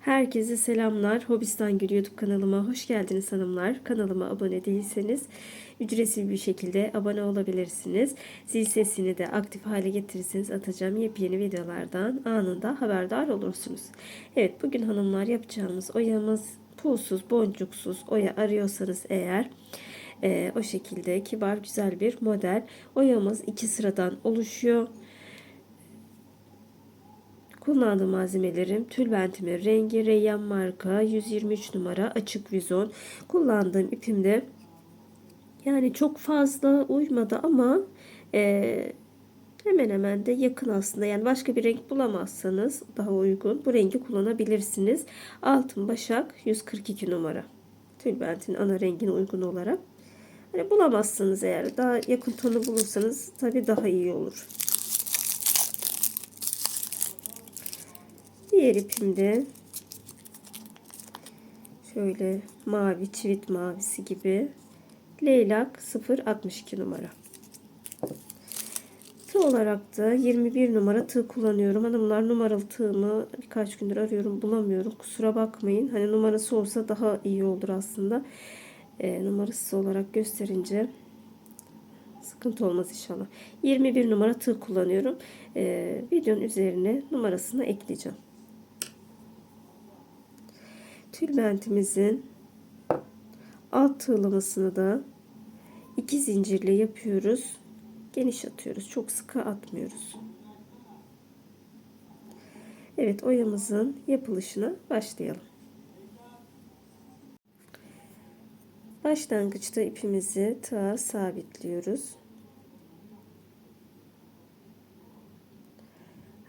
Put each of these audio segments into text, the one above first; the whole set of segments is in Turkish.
Herkese selamlar. Hobistan Gül YouTube kanalıma hoş geldiniz hanımlar. Kanalıma abone değilseniz ücretsiz bir şekilde abone olabilirsiniz. Zil sesini de aktif hale getirirseniz atacağım yepyeni videolardan anında haberdar olursunuz. Evet bugün hanımlar yapacağımız oyamız pulsuz, boncuksuz oya arıyorsanız eğer e, o şekilde kibar güzel bir model. Oyamız iki sıradan oluşuyor. Kullandığım malzemelerim tülbentimin rengi Reyyan marka 123 numara açık vizon. Kullandığım ipim de yani çok fazla uymadı ama e, hemen hemen de yakın aslında. Yani başka bir renk bulamazsanız daha uygun bu rengi kullanabilirsiniz. Altın başak 142 numara. Tülbentin ana rengine uygun olarak. Hani bulamazsanız eğer daha yakın tonu bulursanız tabii daha iyi olur. Diğer ipimde şöyle mavi çivit mavisi gibi leylak 062 numara. Tığ olarak da 21 numara tığ kullanıyorum. Hanımlar numaralı tığımı birkaç gündür arıyorum bulamıyorum. Kusura bakmayın. Hani numarası olsa daha iyi olur aslında. E, numarası olarak gösterince sıkıntı olmaz inşallah. 21 numara tığ kullanıyorum. E, videonun üzerine numarasını ekleyeceğim. Tülbentimizin alt tığlamasını da iki zincirle yapıyoruz. Geniş atıyoruz. Çok sıkı atmıyoruz. Evet oyamızın yapılışına başlayalım. Başlangıçta ipimizi tığa sabitliyoruz.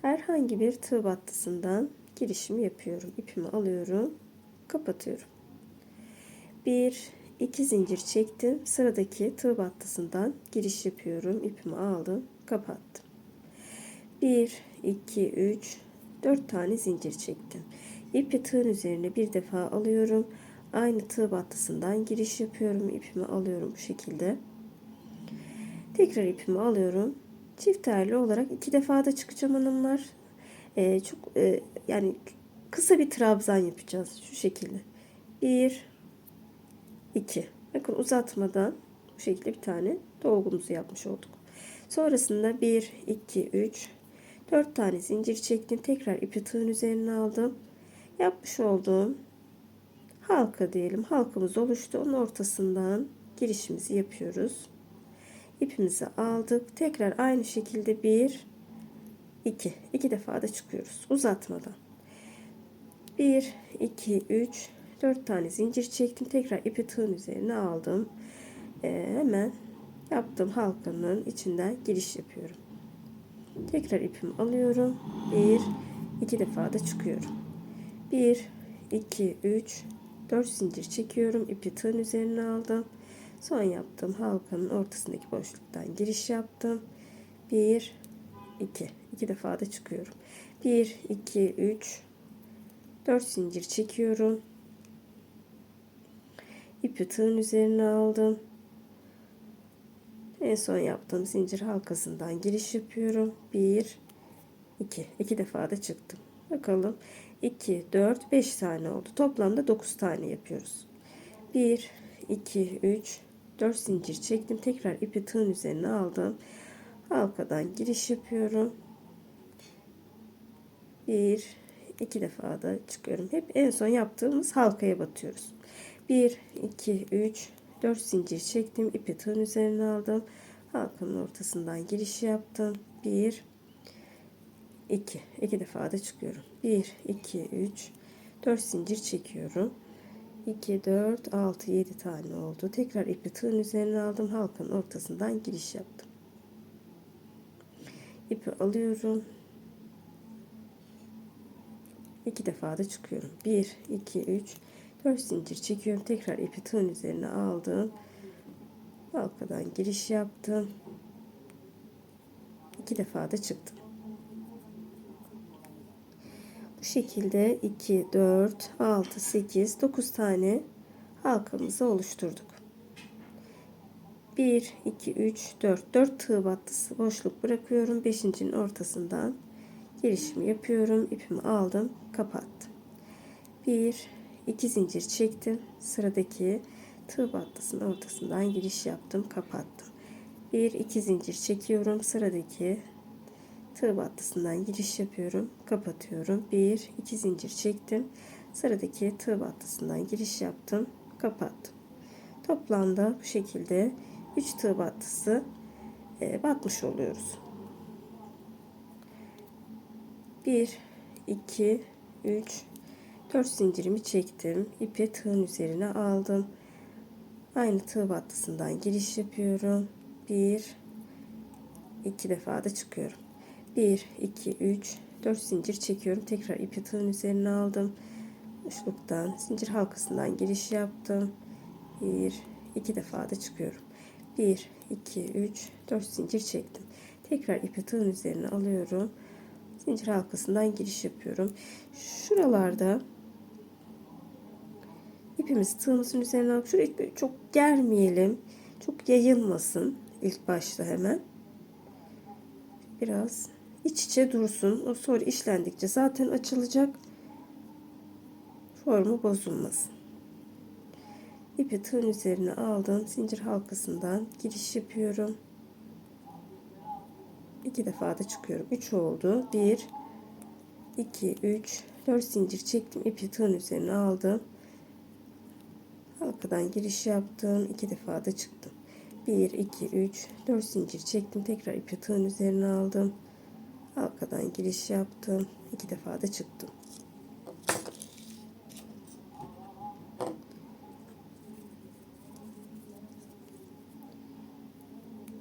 Herhangi bir tığ battısından girişimi yapıyorum. İpimi alıyorum kapatıyorum. Bir, iki zincir çektim. Sıradaki tığ battısından giriş yapıyorum. İpimi aldım, kapattım. Bir, iki, üç, dört tane zincir çektim. İpi tığın üzerine bir defa alıyorum. Aynı tığ battısından giriş yapıyorum. İpimi alıyorum bu şekilde. Tekrar ipimi alıyorum. Çift terli olarak iki defa da çıkacağım hanımlar. Ee, çok e, yani kısa bir trabzan yapacağız şu şekilde. 1 2 bakın uzatmadan bu şekilde bir tane dolgumuzu yapmış olduk. Sonrasında 1 2 3 4 tane zincir çektim. Tekrar ipi tığın üzerine aldım. Yapmış olduğum halka diyelim. Halkamız oluştu. Onun ortasından girişimizi yapıyoruz. İpimizi aldık. Tekrar aynı şekilde 1 2 2 defa da çıkıyoruz uzatmadan. 1 2 3 4 tane zincir çektim. Tekrar ipi tığın üzerine aldım. Ee, hemen yaptığım halkanın içinden giriş yapıyorum. Tekrar ipimi alıyorum. 1 2 defa da çıkıyorum. 1 2 3 4 zincir çekiyorum. İpi tığın üzerine aldım. Son yaptığım halkanın ortasındaki boşluktan giriş yaptım. 1 2 2 defa da çıkıyorum. 1 2 3 4 zincir çekiyorum. İpi tığın üzerine aldım. En son yaptığım zincir halkasından giriş yapıyorum. 1 2 2 defa da çıktım. Bakalım 2 4 5 tane oldu. Toplamda 9 tane yapıyoruz. 1 2 3 4 zincir çektim. Tekrar ipi tığın üzerine aldım. Halkadan giriş yapıyorum. 1 iki defa da çıkıyorum. Hep en son yaptığımız halkaya batıyoruz. 1 2 3 4 zincir çektim. ipi tığın üzerine aldım. Halkanın ortasından giriş yaptım. 1 2 iki defa da çıkıyorum. 1 2 3 4 zincir çekiyorum. 2 4 6 7 tane oldu. Tekrar ipi tığın üzerine aldım. Halkanın ortasından giriş yaptım. İpi alıyorum iki defa da çıkıyorum. 1 2 3 4 zincir çekiyorum. Tekrar ipi tığın üzerine aldım. Halkadan giriş yaptım. iki defa da çıktım. Bu şekilde 2 4 6 8 9 tane halkamızı oluşturduk. 1 2 3 4 4 tığ battısı boşluk bırakıyorum. 5.'nin ortasından girişimi yapıyorum. ipimi aldım, kapattım. Bir, iki zincir çektim. Sıradaki tığ battısının ortasından giriş yaptım, kapattım. Bir, iki zincir çekiyorum. Sıradaki tığ battısından giriş yapıyorum, kapatıyorum. Bir, iki zincir çektim. Sıradaki tığ battısından giriş yaptım, kapattım. Toplamda bu şekilde 3 tığ battısı e, batmış oluyoruz. 1 2 3 4 zincirimi çektim. İpi tığın üzerine aldım. Aynı tığ battısından giriş yapıyorum. 1 2 defa da çıkıyorum. 1 2 3 4 zincir çekiyorum. Tekrar ipi tığın üzerine aldım. Boşluktan zincir halkasından giriş yaptım. 1 2 defa da çıkıyorum. 1 2 3 4 zincir çektim. Tekrar ipi tığın üzerine alıyorum. Zincir halkasından giriş yapıyorum. Şuralarda ipimizi tığımızın üzerine alıp şurayı çok germeyelim. Çok yayılmasın ilk başta hemen. Biraz iç içe dursun. O sonra işlendikçe zaten açılacak. Formu bozulmasın. İpi tığın üzerine aldım. Zincir halkasından giriş yapıyorum. İki defa da çıkıyorum. 3 oldu. 1 2 3 4 zincir çektim. İpi tığın üzerine aldım. Halkadan giriş yaptım. iki defa da çıktım. 1 2 3 4 zincir çektim. Tekrar ipi tığın üzerine aldım. Halkadan giriş yaptım. iki defa da çıktım.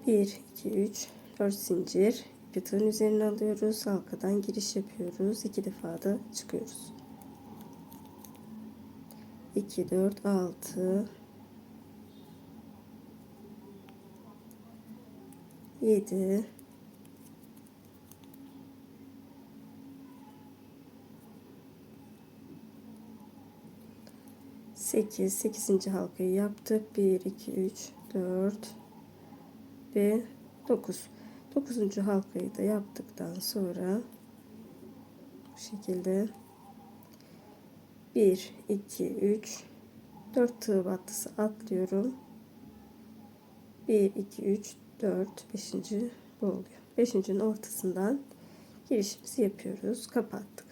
1 2 3 4 zincir. İpin üzerine alıyoruz. Halkadan giriş yapıyoruz. İki defa da çıkıyoruz. 2 4 6 7 8 8. halkayı yaptık. 1 2 3 4 ve 9. 9. halkayı da yaptıktan sonra bu şekilde 1 2 3 4 tığ battısı atlıyorum. 1 2 3 4 5. bu oluyor. 5.'nin ortasından girişimizi yapıyoruz. Kapattık.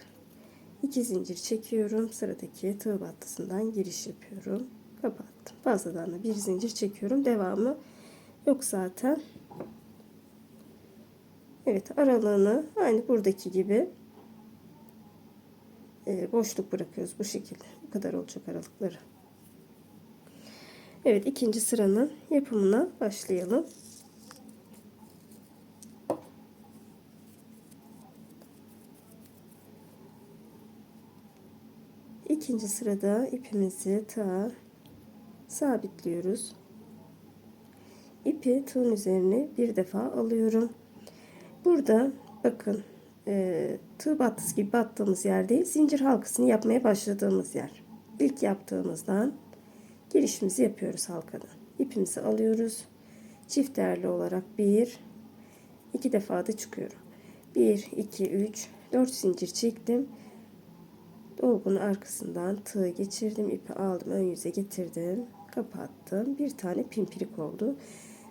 2 zincir çekiyorum. Sıradaki tığ battısından giriş yapıyorum. Kapattım. Fazladan da bir zincir çekiyorum. Devamı yok zaten. Evet aralığını aynı buradaki gibi e, boşluk bırakıyoruz bu şekilde. Bu kadar olacak aralıkları. Evet ikinci sıranın yapımına başlayalım. İkinci sırada ipimizi ta sabitliyoruz ipi tığın üzerine bir defa alıyorum. Burada bakın e, tığ battısı gibi battığımız yer değil zincir halkasını yapmaya başladığımız yer. İlk yaptığımızdan girişimizi yapıyoruz halkadan. İpimizi alıyoruz. Çift değerli olarak bir iki defa da çıkıyorum. 1 2 3 4 zincir çektim. Dolgunun arkasından tığ geçirdim. ipi aldım. Ön yüze getirdim. Kapattım. Bir tane pimpirik oldu.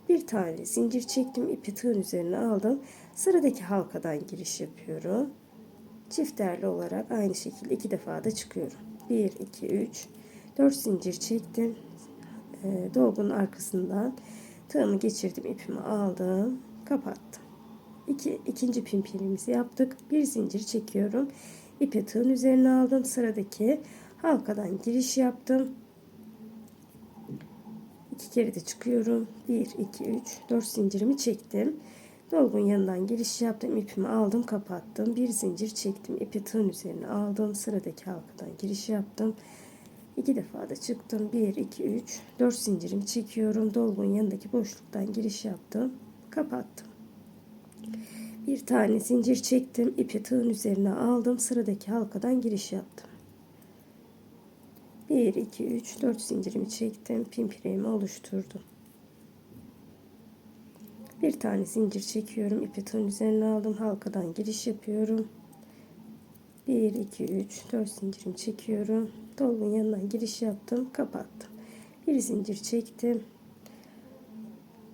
Bir tane zincir çektim. ipi tığın üzerine aldım. Sıradaki halkadan giriş yapıyorum. Çiftlerli olarak aynı şekilde iki defa da çıkıyorum. 1, 2, 3, 4 zincir çektim. E, dolgunun arkasından tığımı geçirdim. ipimi aldım. Kapattım. İki, ikinci pimpirimizi yaptık. Bir zincir çekiyorum. İpi tığın üzerine aldım. Sıradaki halkadan giriş yaptım. İki kere de çıkıyorum. 1, 2, 3, 4 zincirimi çektim. Dolgun yanından giriş yaptım. ipimi aldım kapattım. Bir zincir çektim. ipi tığın üzerine aldım. Sıradaki halkadan giriş yaptım. İki defa da çıktım. 1, 2, 3, 4 zincirimi çekiyorum. Dolgun yanındaki boşluktan giriş yaptım. Kapattım. Bir tane zincir çektim. ipi tığın üzerine aldım. Sıradaki halkadan giriş yaptım. 1 2 3 4 zincirimi çektim pimpireğimi oluşturdum bir tane zincir çekiyorum ipi tığın üzerine aldım halkadan giriş yapıyorum 1 2 3 4 zincirimi çekiyorum. Dolgun yanından giriş yaptım, kapattım. Bir zincir çektim.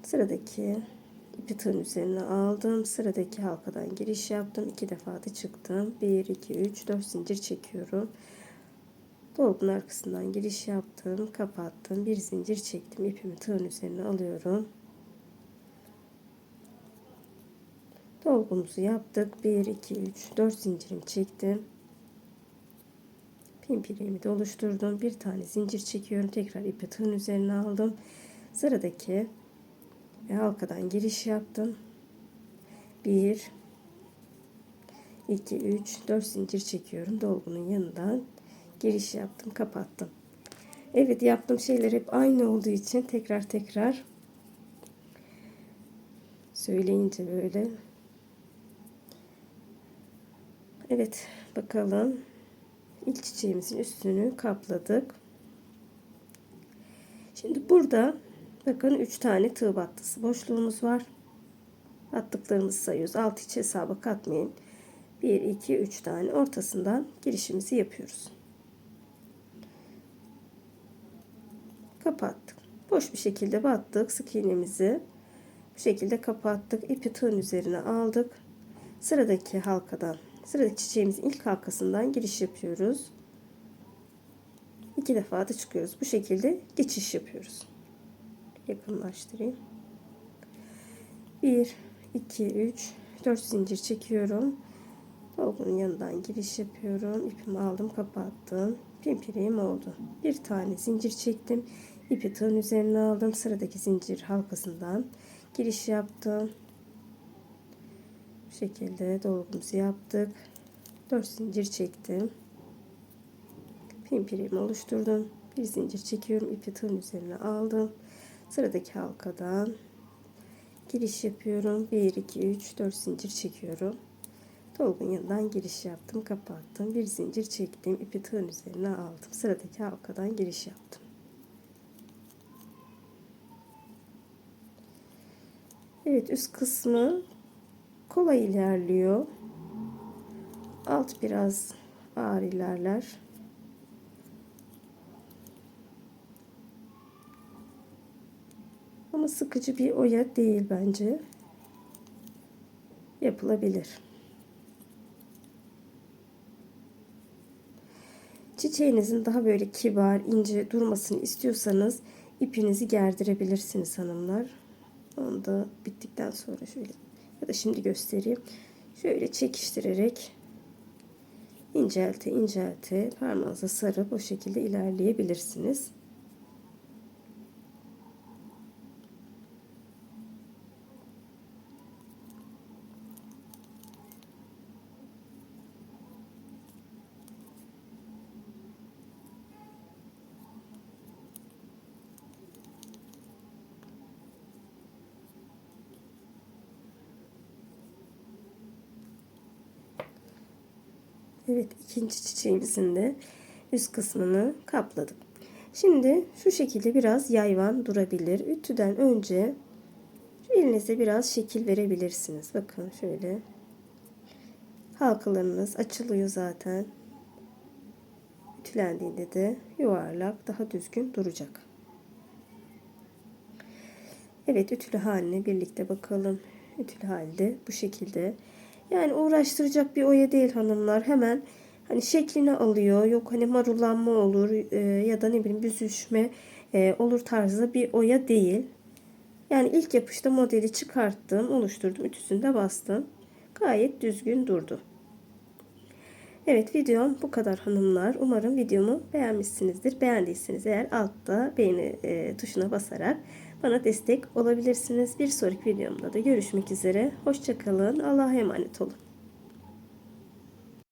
Sıradaki ipi tığın üzerine aldım. Sıradaki halkadan giriş yaptım. iki defa da çıktım. 1 2 3 4 zincir çekiyorum. Dolgun arkasından giriş yaptım, kapattım. Bir zincir çektim. ipimi tığın üzerine alıyorum. Dolgumuzu yaptık. 1 2 3 4 zincirimi çektim. Pimpiriğimi de oluşturdum. Bir tane zincir çekiyorum. Tekrar ipi tığın üzerine aldım. Sıradaki ve halkadan giriş yaptım. 1 2 3 4 zincir çekiyorum. Dolgunun yanından giriş yaptım, kapattım. Evet, yaptığım şeyler hep aynı olduğu için tekrar tekrar söyleyince böyle Evet, bakalım. İlk çiçeğimizin üstünü kapladık. Şimdi burada bakın 3 tane tığ battısı boşluğumuz var. Attıklarımızı sayıyoruz. Alt iç hesaba katmayın. 1 2 3 tane ortasından girişimizi yapıyoruz. Kapattık. Boş bir şekilde battık. Sık iğnemizi bu şekilde kapattık. İpi tığın üzerine aldık. Sıradaki halkadan, sıradaki çiçeğimizin ilk halkasından giriş yapıyoruz. İki defa da çıkıyoruz. Bu şekilde geçiş yapıyoruz. Yakınlaştırayım. 1 2 3 4 zincir çekiyorum. Dolgunun yanından giriş yapıyorum. İpimi aldım, kapattım. Pimpiriğim oldu. Bir tane zincir çektim. İpi tığın üzerine aldım. Sıradaki zincir halkasından giriş yaptım. Bu şekilde dolgumuzu yaptık. 4 zincir çektim. Pimpirimi oluşturdum. Bir zincir çekiyorum. İpi tığın üzerine aldım. Sıradaki halkadan giriş yapıyorum. 1 2 3 4 zincir çekiyorum. Dolgun yanından giriş yaptım, kapattım. Bir zincir çektim, ipi tığın üzerine aldım. Sıradaki halkadan giriş yaptım. Evet, üst kısmı kolay ilerliyor. Alt biraz ağır ilerler. Ama sıkıcı bir oya değil bence. Yapılabilir. Çiçeğinizin daha böyle kibar, ince durmasını istiyorsanız ipinizi gerdirebilirsiniz hanımlar. Onu da bittikten sonra şöyle ya da şimdi göstereyim. Şöyle çekiştirerek incelte incelte parmağınıza sarıp o şekilde ilerleyebilirsiniz. Evet ikinci çiçeğimizin de üst kısmını kapladım. Şimdi şu şekilde biraz yayvan durabilir. Ütüden önce elinize biraz şekil verebilirsiniz. Bakın şöyle. Halkalarınız açılıyor zaten. Ütülendiğinde de yuvarlak daha düzgün duracak. Evet ütülü haline birlikte bakalım. Ütülü halde bu şekilde yani uğraştıracak bir oya değil hanımlar. Hemen hani şeklini alıyor. Yok hani marullanma olur e, ya da ne bileyim büzüşme e, olur tarzı bir oya değil. Yani ilk yapışta modeli çıkarttım, oluşturdum, ütüsünde bastım. Gayet düzgün durdu. Evet videom bu kadar hanımlar. Umarım videomu beğenmişsinizdir. Beğendiyseniz eğer altta beğeni e, tuşuna basarak bana destek olabilirsiniz. Bir sonraki videomda da görüşmek üzere. Hoşçakalın. Allah'a emanet olun.